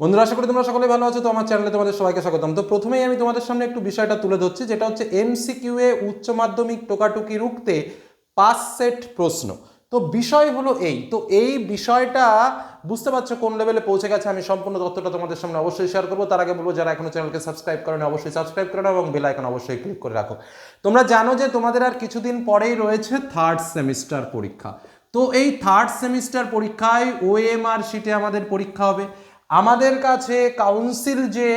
বন্ধুরা, আশা করি তোমরা সকলে ভালো আছো। তো আমার চ্যানেলে তোমাদের সবাইকে স্বাগতম। তো প্রথমেই আমি তোমাদের সামনে একটু বিষয়টা তুলে ধরছি, যেটা হচ্ছে এমসিকিউ এ উচ্চ মাধ্যমিক টোকাটুকি রুখতে পাঁচ সেট প্রশ্ন। তো বিষয় হলো এই। তো এই বিষয়টা বুঝতে পারছ কোন লেভেলে পৌঁছে গেছে, আমি সম্পূর্ণ তথ্যটা তোমাদের সামনে অবশ্যই শেয়ার করব। তার আগে বলব, যারা এখনও চ্যানেলকে সাবস্ক্রাইব করেনি, অবশ্যই সাবস্ক্রাইব করে এবং বেল আইকন অবশ্যই ক্লিক করে রাখো। তোমরা জানো যে তোমাদের আর কিছুদিন পরেই রয়েছে থার্ড সেমিস্টার পরীক্ষা। তো এই থার্ড সেমিস্টার পরীক্ষায় ওএমআর শিটে আমাদের পরীক্ষা হবে। আমাদের কাছে কাউন্সিল যে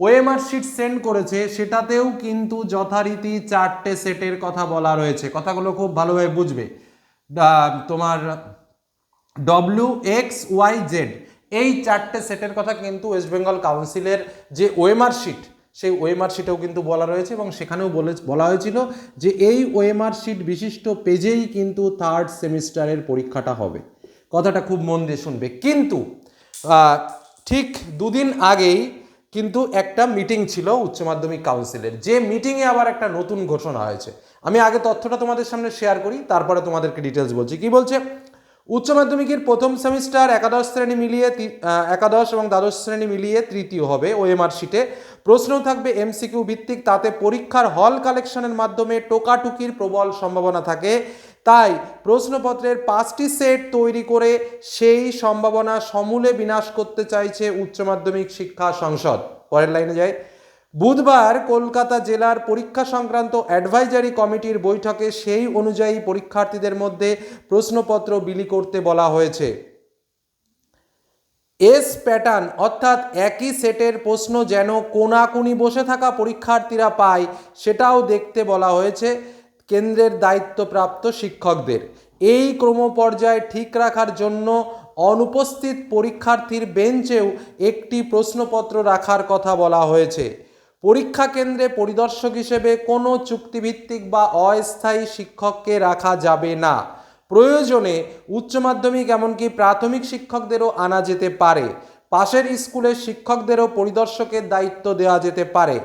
ওএমআর শিট সেন্ড করেছে, সেটাতেও কিন্তু যথারীতি চারটে সেটের কথা বলা রয়েছে। কথাগুলো খুব ভালোভাবে বুঝবে। তোমার ডব্লিউ এক্স ওয়াই জেড এই চারটে সেটের কথা কিন্তু ওয়েস্ট বেঙ্গল কাউন্সিলের যে ওএমআর শিট সেই ওএমআর শিটেও কিন্তু বলা রয়েছে এবং সেখানেও বলে, বলা হয়েছিল যে এই ওএমআর শিট বিশিষ্ট পেজেই কিন্তু থার্ড সেমিস্টারের পরীক্ষাটা হবে। কথাটা খুব মন দিয়ে শুনবে। কিন্তু ঠিক দুদিন আগেই কিন্তু একটা মিটিং ছিল উচ্চ মাধ্যমিক কাউন্সিলের। যে মিটিংয়ে আবার একটা নতুন ঘোষণা হয়েছে। আমি আগে তথ্যটা তোমাদের সামনে শেয়ার করি, তারপরে তোমাদেরকে ডিটেলস বলছি। কি বলছে? উচ্চ মাধ্যমিকের প্রথম সেমিস্টার একাদশ শ্রেণি মিলিয়ে একাদশ এবং দ্বাদশ শ্রেণি মিলিয়ে তৃতীয় হবে ওএমআর শিটে প্রশ্ন থাকবে এমসিকিউ ভিত্তিক, তাতে পরীক্ষার হল কালেকশনের মাধ্যমে টোকাটুকির প্রবল সম্ভাবনা থাকে। তাই প্রশ্নপত্রের পাঁচটি সেট তৈরি করে সেই সম্ভাবনা সমূলে বিনাশ করতে চাইছে উচ্চ মাধ্যমিক শিক্ষা সংসদ। পরের লাইনে যায় বুধবার কলকাতা জেলার পরীক্ষা সংক্রান্ত অ্যাডভাইজারি কমিটির বৈঠকে সেই অনুযায়ী পরীক্ষার্থীদের মধ্যে প্রশ্নপত্র বিলি করতে বলা হয়েছে। এস প্যাটার্ন অর্থাৎ একই সেটের প্রশ্ন যেন কোনাকুনি বসে থাকা পরীক্ষার্থীরা পায় সেটাও দেখতে বলা হয়েছে। কেন্দ্রের দায়িত্বপ্রাপ্ত শিক্ষকদের। এই ক্রমপর্যায় ঠিক রাখার জন্য অনুপস্থিত পরীক্ষার্থীর বেঞ্চেও একটি প্রশ্নপত্র রাখার কথা বলা হয়েছে। পরীক্ষা কেন্দ্রে পরিদর্শক হিসেবে কোনো চুক্তিভিত্তিক বা অস্থায়ী শিক্ষককে রাখা যাবে না। প্রয়োজনে উচ্চ মাধ্যমিক এমনকি প্রাথমিক শিক্ষকদেরও আনা যেতে পারে। পাশের স্কুলের শিক্ষকদেরও পরিদর্শকের দায়িত্ব দেওয়া যেতে পারে।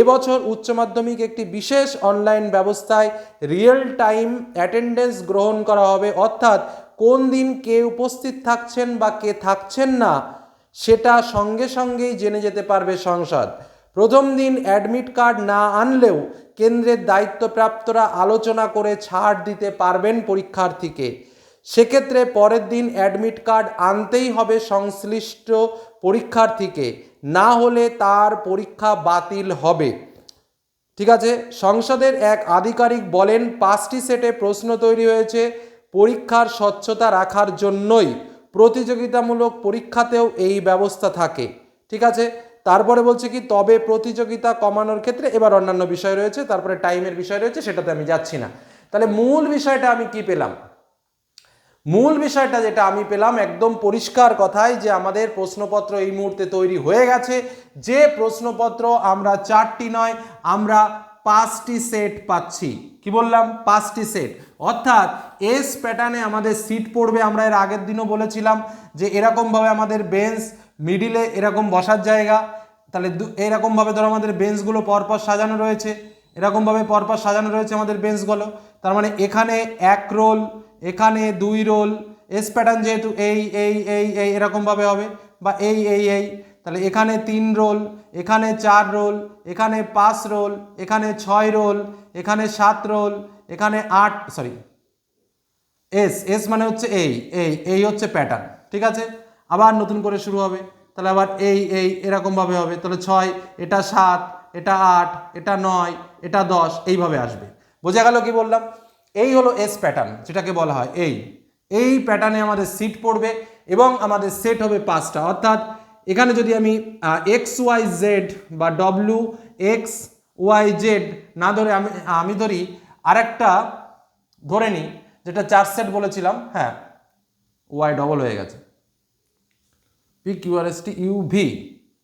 এবছর উচ্চ মাধ্যমিক একটি বিশেষ অনলাইন ব্যবস্থায় রিয়েল টাইম অ্যাটেন্ডেন্স গ্রহণ করা হবে। অর্থাৎ কোন দিন কে উপস্থিত থাকছেন বা কে থাকছেন না, সেটা সঙ্গে সঙ্গেই জেনে যেতে পারবে সংসদ। প্রথম দিন অ্যাডমিট কার্ড না আনলেও কেন্দ্রের দায়িত্বপ্রাপ্তরা আলোচনা করে ছাড় দিতে পারবেন পরীক্ষার্থীকে। সেক্ষেত্রে পরের দিন অ্যাডমিট কার্ড আনতেই হবে সংশ্লিষ্ট পরীক্ষার্থীকে। না হলে তার পরীক্ষা বাতিল হবে। ঠিক আছে? সংসদের এক আধিকারিক বলেন, পাঁচটি সেটে প্রশ্ন তৈরি হয়েছে পরীক্ষার স্বচ্ছতা রাখার জন্যই। প্রতিযোগিতামূলক পরীক্ষাতেও এই ব্যবস্থা থাকে। ঠিক আছে? তারপরে বলছে কি, তবে প্রতিযোগিতা কমানোর ক্ষেত্রে এবার অন্যান্য বিষয় রয়েছে, তারপরে টাইমের বিষয় রয়েছে, সেটাতে আমি যাচ্ছি না। তাহলে মূল বিষয়টা আমি কি পেলাম? মূল বিষয়টা যেটা আমি পেলাম একদম পরিষ্কার কথায় যে আমাদের প্রশ্নপত্র এই মুহূর্তে তৈরি হয়ে গেছে। যে প্রশ্নপত্র আমরা চারটি নয়, আমরা পাঁচটি সেট পাচ্ছি। কি বললাম? পাঁচটি সেট। অর্থাৎ এস প্যাটার্নে আমাদের সিট পড়বে, আমরা এর আগের দিনও বলেছিলাম যে এরকমভাবে আমাদের বেঞ্চ মিডিলে এরকম বসার জায়গা। তাহলে এরকমভাবে ধরো আমাদের বেঞ্চগুলো পরপর সাজানো রয়েছে। এরকমভাবে পরপর সাজানো রয়েছে আমাদের বেঞ্চগুলো তার মানে এখানে এক রোল এখানে দুই রোল এস প্যাটার্ন যেহেতু এই এই এই এই, এরকমভাবে হবে, বা এই এই এই, তাহলে এখানে তিন রোল, এখানে চার রোল, এখানে পাঁচ রোল, এখানে ছয় রোল, এখানে সাত রোল, এখানে আট সরি এস এস মানে হচ্ছে এই এই এই হচ্ছে প্যাটার্ন ঠিক আছে? আবার নতুন করে শুরু হবে, তাহলে আবার এই এই, এরকমভাবে হবে, তাহলে ছয়, এটা সাত, এটা আট, এটা নয়, এটা দশ, এইভাবে আসবে। বোঝা গেল কি বললাম? এই হলো এস প্যাটার্ন যেটাকে বলা হয় এই এই প্যাটার্নে আমাদের সিট পড়বে এবং আমাদের সেট হবে পাঁচটা। অর্থাৎ এখানে যদি আমি এক্স ওয়াই জেড বা ডব্লিউ এক্স ওয়াই জেড না ধরে আমি আমি ধরি, আরেকটা ধরে নিই, যেটা চার সেট বলেছিলাম হ্যাঁ ওয়াই ডবল হয়ে গেছে। P Q R S T U V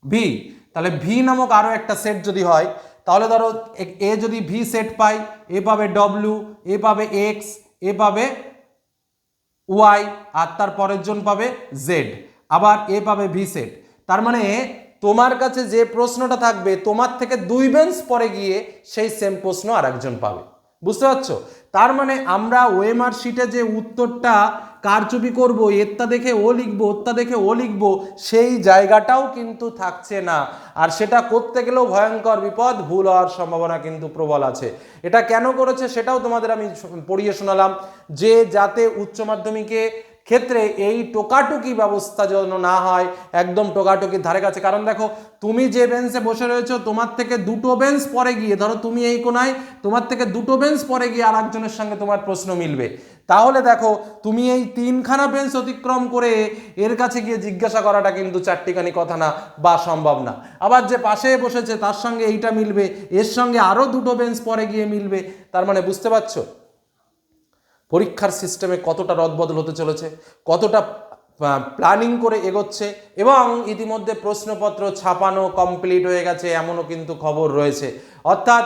V তাহলে ভি নামক আরও একটা সেট যদি হয় তাহলে ধরো এ- যদি ভি সেট পাই, এ পাবে ডব্লিউ এ পাবে এক্স এ পাবে ওয়াই আর তার পরের জন পাবে জেড আবার এ পাবে ভি সেট তার মানে তোমার কাছে যে প্রশ্নটা থাকবে, তোমার থেকে দুই বেঞ্চ পরে গিয়ে সেই সেম প্রশ্ন আর একজন পাবে। বুঝতে পারছ? তার মানে আমরা ওয়েমার শিটে যে উত্তরটা কারচুপি করব এরটা দেখে ও লিখব ওরটা দেখে ও লিখব, সেই জায়গাটাও কিন্তু থাকছে না। আর সেটা করতে গেলেও ভয়ঙ্কর বিপদ, ভুল হওয়ার সম্ভাবনা কিন্তু প্রবল আছে। এটা কেন করেছে সেটাও তোমাদের আমি পড়িয়ে শোনালাম। যে যাতে উচ্চ মাধ্যমিকে ক্ষেত্রে এই টোকাটুকি ব্যবস্থা যেন না হয়, একদম টোকাটুকির ধারে কাছে। কারণ দেখো, তুমি যে বেঞ্চে বসে রয়েছো, তোমার থেকে দুটো বেঞ্চ পরে গিয়ে, ধরো তুমি এই কোনায়, তোমার থেকে দুটো বেঞ্চ পরে গিয়ে আর একজনের সঙ্গে তোমার প্রশ্ন মিলবে। তাহলে দেখো, তুমি এই তিনখানা বেঞ্চ অতিক্রম করে এর কাছে গিয়ে জিজ্ঞাসা করাটা কিন্তু চারটিখানি কথা না, বা সম্ভব না। আবার যে পাশে বসেছে, তার সঙ্গে এইটা মিলবে, এর সঙ্গে আরও দুটো বেঞ্চ পরে গিয়ে মিলবে, তার মানে বুঝতে পারছ? পরীক্ষার সিস্টেমে কতটা রদবদল হতে চলেছে, কতটা প্ল্যানিং করে এগোচ্ছে, এবং ইতিমধ্যে প্রশ্নপত্র ছাপানো কমপ্লিট হয়ে গেছে, এমনও কিন্তু খবর রয়েছে। অর্থাৎ,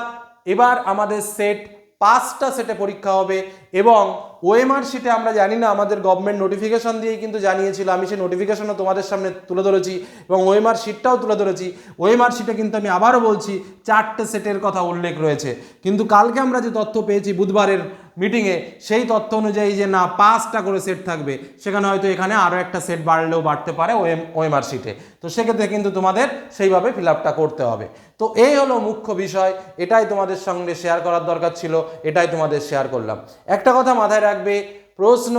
এবার আমাদের সেট পাঁচটা সেটে পরীক্ষা হবে এবং ওএমআর শিটে আমরা জানি না, আমাদের গভর্নমেন্ট নোটিফিকেশন দিয়েই কিন্তু জানিয়েছিল। আমি সেই নোটিফিকেশনও তোমাদের সামনে তুলে ধরেছি এবং ওএমআর শিটটাও তুলে ধরেছি। ওএমআর শিটে কিন্তু আমি আবারও বলছি, চারটে সেটের কথা উল্লেখ রয়েছে। কিন্তু কালকে আমরা যে তথ্য পেয়েছি বুধবারের মিটিংয়ে সেই তথ্য অনুযায়ী যে না, পাঁচটা করে সেট থাকবে, সেখানে হয়তো এখানে আরও একটা সেট বাড়লেও বাড়তে পারে ওএম, ওএমআর শিটে। তো সেক্ষেত্রে কিন্তু তোমাদের সেইভাবে ফিল আপটা করতে হবে। তো এই হলো মুখ্য বিষয়, এটাই তোমাদের সঙ্গে শেয়ার করার দরকার ছিল, এটাই তোমাদের শেয়ার করলাম। একটা কথা মাথায় রাখবে, প্রশ্ন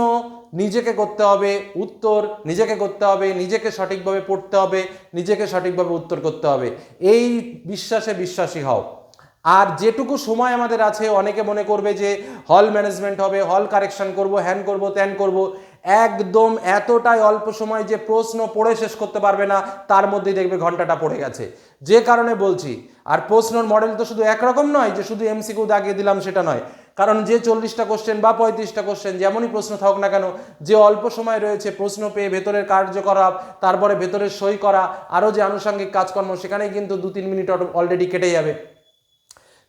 নিজেকে করতে হবে, উত্তর নিজেকে করতে হবে, নিজেকে সঠিকভাবে পড়তে হবে, নিজেকে সঠিকভাবে উত্তর করতে হবে। এই বিশ্বাসে বিশ্বাসী হও। আর যেটুকু সময় আমাদের আছে, অনেকে মনে করবে যে হল ম্যানেজমেন্ট হবে, হল কারেকশন করব, হ্যান করব, ত্যান করব, একদম এতটাই অল্প সময় যে প্রশ্ন পড়ে শেষ করতে পারবে না, তার মধ্যেই দেখবে ঘন্টাটা পড়ে গেছে। যে কারণে বলছি, আর প্রশ্নর মডেল তো শুধু একরকম নয় যে শুধু এমসিকিউ দাগিয়ে দিলাম সেটা নয়। কারণ যে চল্লিশটা কোশ্চেন বা পঁয়ত্রিশটা কোশ্চেন যেমনই প্রশ্ন থাকুক না কেন, যে অল্প সময় রয়েছে, প্রশ্ন পেয়ে ভেতরের কার্যকলাপ, তারপরে ভেতরের সই করা, আরও যে আনুষঙ্গিক কাজকর্ম, সেখানেই কিন্তু দু তিন মিনিট অলরেডি কেটে যাবে।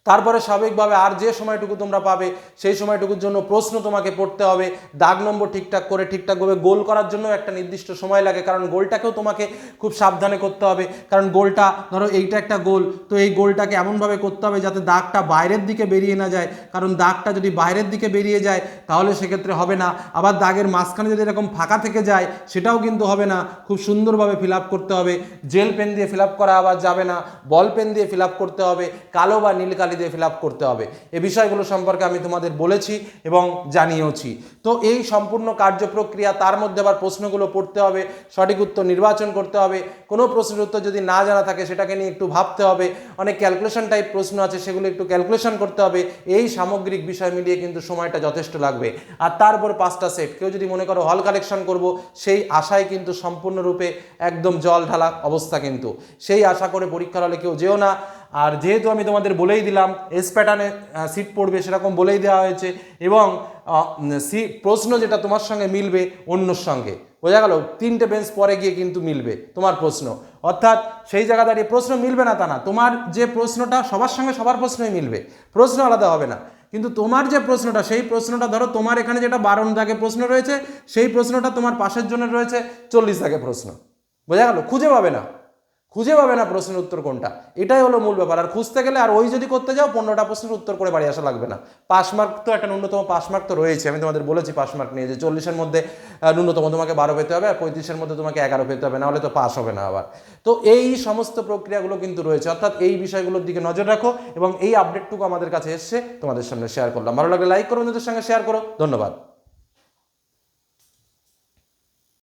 তারপরে স্বাভাবিকভাবে আর যে সময়টুকু তোমরা পাবে, সেই সময়টুকুর জন্য প্রশ্ন তোমাকে পড়তে হবে। দাগ নম্বর ঠিকঠাক করে ঠিকঠাকভাবে গোল করার জন্য একটা নির্দিষ্ট সময় লাগে, কারণ গোলটাকেও তোমাকে খুব সাবধানে করতে হবে। কারণ গোলটা, ধরো এইটা একটা গোল, তো এই গোলটাকে এমনভাবে করতে হবে যাতে দাগটা বাইরের দিকে বেরিয়ে না যায়। কারণ দাগটা যদি বাইরের দিকে বেরিয়ে যায়, তাহলে সেক্ষেত্রে হবে না। আবার দাগের মাঝখানে যদি এরকম ফাঁকা থেকে যায়, সেটাও কিন্তু হবে না। খুব সুন্দরভাবে ফিল আপ করতে হবে। জেল পেন দিয়ে ফিল আপ করা আবার যাবে না। বল পেন দিয়ে ফিল আপ করতে হবে। কালো বা নীল কালি দিয়ে ফিল করতে হবে। এ বিষয়গুলো সম্পর্কে আমি তোমাদের বলেছি এবং জানিয়েওছি। তো এই সম্পূর্ণ কার্যপ্রক্রিয়া তার মধ্যে আবার প্রশ্নগুলো পড়তে হবে, সঠিক উত্তর নির্বাচন করতে হবে, কোনো প্রশ্নের উত্তর যদি না জানা থাকে সেটাকে নিয়ে একটু ভাবতে হবে, অনেক ক্যালকুলেশন টাইপ প্রশ্ন আছে সেগুলো একটু ক্যালকুলেশন করতে হবে, এই সামগ্রিক বিষয় মিলিয়ে কিন্তু সময়টা যথেষ্ট লাগবে। আর তারপর পাঁচটা সেট কেউ যদি মনে করো হল কালেকশন করব, সেই আশায় কিন্তু সম্পূর্ণরূপে একদম জল ঢালা অবস্থা কিন্তু। সেই আশা করে পরীক্ষার হলে কেউ যেও না। আর যেহেতু আমি তোমাদের বলেই দিলাম এস প্যাটার্নে সিট পড়বে সেরকম বলেই দেওয়া হয়েছে এবং সি প্রশ্ন যেটা তোমার সঙ্গে মিলবে অন্যর সঙ্গে। বোঝা গেল? তিনটে বেঞ্চ পরে গিয়ে কিন্তু মিলবে তোমার প্রশ্ন। অর্থাৎ সেই জায়গা দাঁড়িয়ে প্রশ্ন মিলবে না তা না। তোমার যে প্রশ্নটা সবার সঙ্গে সবার প্রশ্নই মিলবে। প্রশ্ন আলাদা হবে না। কিন্তু তোমার যে প্রশ্নটা, সেই প্রশ্নটা ধরো তোমার এখানে যেটা বারণ দাগে প্রশ্ন রয়েছে, সেই প্রশ্নটা তোমার পাশের জন্য রয়েছে চল্লিশ দাগে প্রশ্ন। বোঝা গেল? খুঁজে পাবে না। খুঁজে পাবে না প্রশ্নের উত্তর কোনটা। এটাই হলো মূল ব্যাপার। আর খুঁজতে গেলে আর ওই যদি করতে যাও, পনেরোটা প্রশ্নের উত্তর করে বাড়ি আসা লাগবে না। পাস মার্ক তো একটা ন্যূনতম পাস মার্ক তো রয়েছে। আমি তোমাদের বলেছি পাস মার্ক নিয়ে যে চল্লিশের মধ্যে ন্যূনতম তোমাকে বারো পেতে হবে আর পঁয়ত্রিশের মধ্যে তোমাকে এগারো পেতে হবে, নাহলে তো পাস হবে না আবার। তো এই সমস্ত প্রক্রিয়াগুলো কিন্তু রয়েছে। অর্থাৎ এই বিষয়গুলোর দিকে নজর রাখো এবং এই আপডেটটুকু আমাদের কাছে এসছে, তোমাদের সামনে শেয়ার করলাম। ভালো লাগলে লাইক করো, বন্ধুদের সঙ্গে শেয়ার করো। ধন্যবাদ।